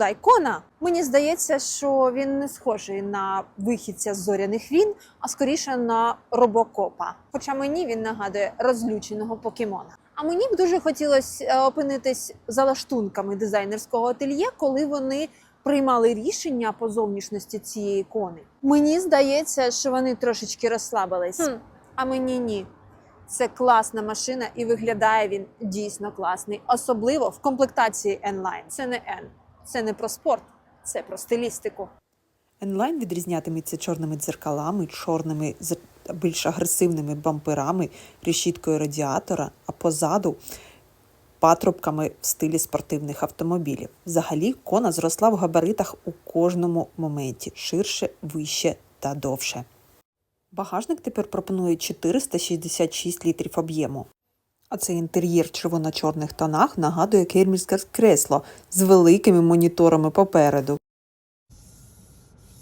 Дайкона. Мені здається, що він не схожий на вихідця з зоряних війн, а скоріше на робокопа. Хоча мені він нагадує розлюченого покемона. А мені б дуже хотілося е, опинитись за лаштунками дизайнерського ательє, коли вони приймали рішення по зовнішності цієї ікони. Мені здається, що вони трошечки розслабились, Хм. а мені ні. Це класна машина, і виглядає він дійсно класний, особливо в комплектації N-Line. Це не N, це не про спорт, це про стилістику. Енлайн відрізнятиметься чорними дзеркалами, чорними більш агресивними бамперами, решіткою радіатора, а позаду патрубками в стилі спортивних автомобілів. Взагалі, кона зросла в габаритах у кожному моменті ширше, вище та довше. Багажник тепер пропонує 466 літрів об'єму. А цей інтер'єр в червоно-чорних тонах нагадує кермірське кресло з великими моніторами попереду.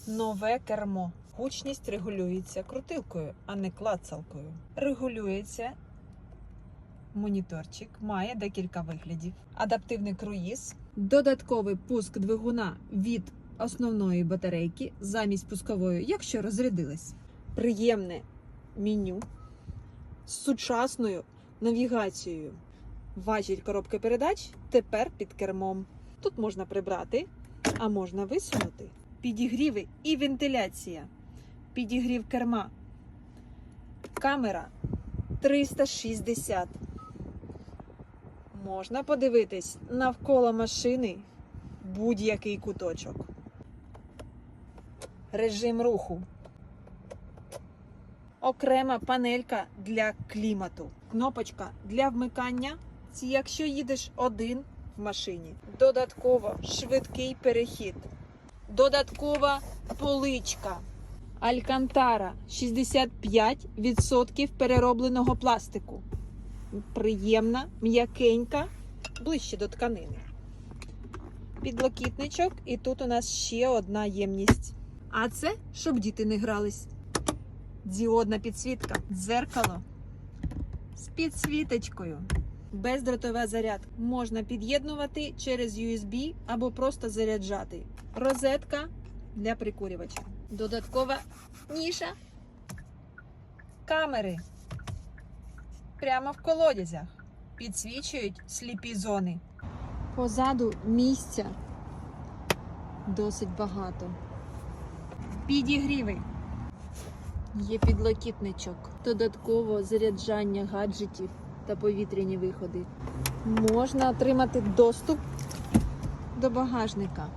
Нове кермо. Гучність регулюється крутилкою, а не клацалкою. Регулюється моніторчик, має декілька виглядів. Адаптивний круїз, додатковий пуск двигуна від основної батарейки замість пускової, якщо розрядилась. Приємне меню з сучасною навігацією. Важіль коробки передач тепер під кермом. Тут можна прибрати, а можна висунути. Підігріви і вентиляція. Підігрів керма. Камера 360. Можна подивитись навколо машини будь-який куточок. Режим руху. Окрема панелька для клімату. Кнопочка для вмикання. Якщо їдеш один в машині. Додатково швидкий перехід. Додаткова поличка. Алькантара 65% переробленого пластику. Приємна, м'якенька, ближче до тканини. Підлокітничок, і тут у нас ще одна ємність. А це, щоб діти не грались. Діодна підсвітка, дзеркало з підсвіточкою. Бездротова зарядка можна під'єднувати через USB або просто заряджати. Розетка для прикурювача. Додаткова ніша. Камери. Прямо в колодязях. Підсвічують сліпі зони. Позаду місця досить багато. Підігріви. Є підлокітничок, додатково заряджання гаджетів та повітряні виходи. Можна отримати доступ до багажника.